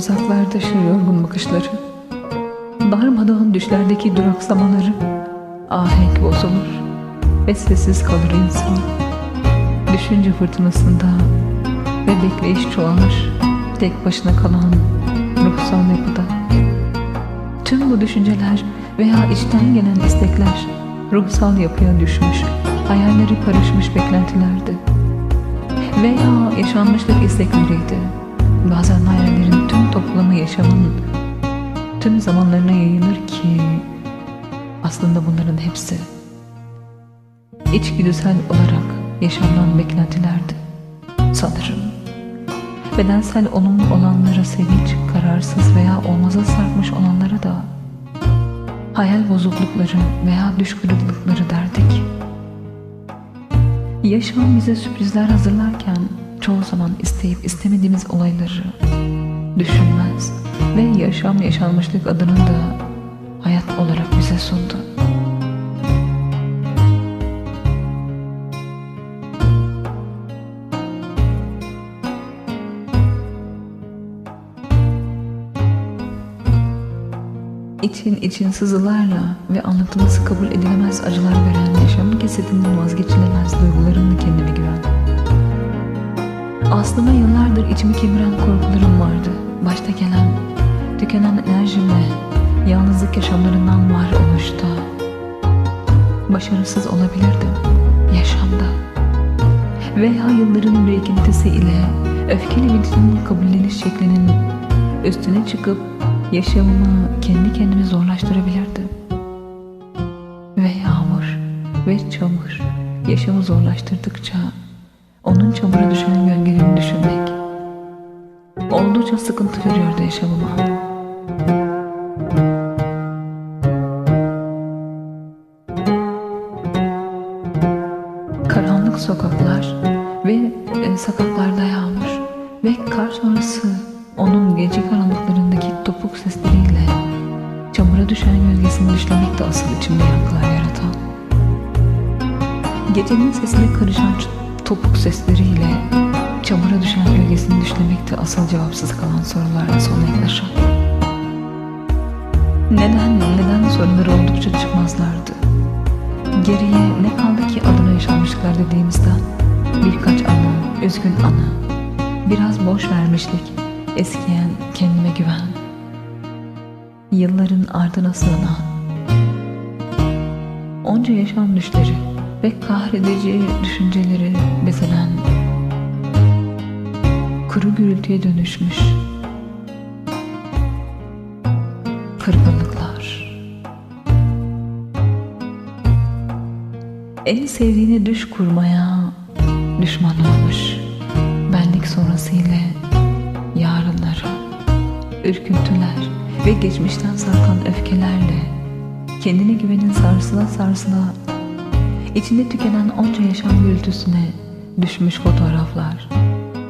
Uzaklarda yorgun bakışları. Darmadağın düşlerdeki duraksamaları Ahenk bozulur. Ve sessiz kalır insan. Düşünce fırtınasında Ve bekleyiş çoğalır. Tek başına kalan Ruhsal yapıda. Tüm bu düşünceler veya içten gelen istekler ruhsal yapıya düşmüş, hayalleri karışmış beklentilerdi. Veya yaşanmışlık istekleriydi. Bazen hayallerin tüm toplamı yaşamın tüm zamanlarına yayılır ki aslında bunların hepsi içgüdüsel olarak yaşanan beklentilerdi. Sanırım bedensel olumlu olanlara sevinç, kararsız veya olmaza sarkmış olanlara da hayal bozuklukları veya düş kırıklıkları derdik. Yaşam bize sürprizler hazırlarken çoğu zaman isteyip istemediğimiz olayları düşünmez ve yaşam yaşanmışlık adının da hayat olarak bize sundu. İçin için sızılarla ve anlatılması kabul edilemez acılar veren yaşamın kesitinden vazgeçilemez duygularımla kendime güven. Aslında yıllardır içimi kemiren korkularım vardı. Başta gelen, tükenen enerjimle yalnızlık yaşamlarından var oluşta. Başarısız olabilirdim yaşamda. Veya yılların birikintisi ile öfkeli bir kabulleniş şeklinin üstüne çıkıp yaşamımı kendi kendime zorlaştırabilirdim. Ve yağmur ve çamur yaşamı zorlaştırdıkça onun çamura düşen gölgelerini düşünmek oldukça sıkıntı veriyordu yaşamıma. Karanlık sokaklar ve e, sokaklarda yağmur ve kar sonrası onun gece karanlıklarındaki topuk sesleriyle çamura düşen gölgesini düşlemek de asıl içimde yankılar yaratan. Gecenin sesine karışan topuk sesleriyle çamura düşen gölgesini düşlemek de asıl cevapsız kalan sorularla sona yaklaşan. Neden, neden soruları oldukça çıkmazlardı. Geriye ne kaldı ki adına yaşanmışlıklar dediğimizden birkaç anı, üzgün anı, biraz boş vermişlik, eskiyen kendime güven. Yılların ardına sığınan onca yaşam düşleri ve kahredici düşünceleri bezenen kuru gürültüye dönüşmüş kırgınlıklar. En sevdiğini düş kurmaya düşman olmuş benlik sonrasıyla yarınlara, ürküntüler ve geçmişten sarkan öfkelerle kendine güvenin sarsıla sarsıla içinde tükenen onca yaşam gürültüsüne düşmüş fotoğraflar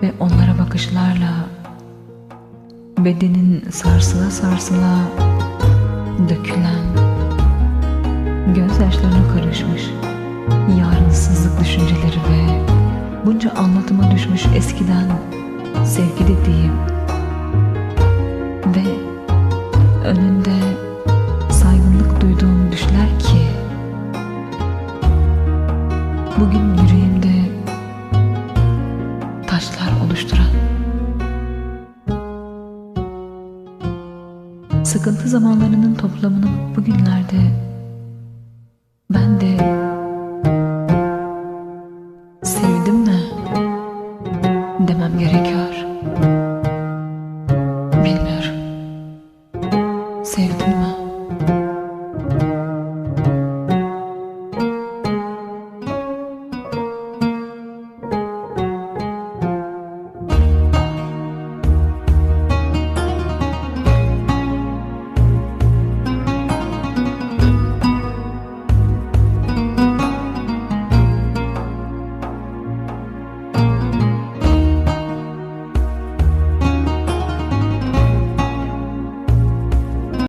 ve onlara bakışlarla bedenin sarsıla sarsıla dökülen gözyaşlarına karışmış yarınsızlık düşünceleri ve bunca anlatıma düşmüş eskiden sevgi dediğim ve önünde saygınlık duyduğum düşler ki Bugün yüreğimde taşlar oluşturan Sıkıntı zamanlarının toplamını bugünlerde ben de sevdim mi demem gerekiyor.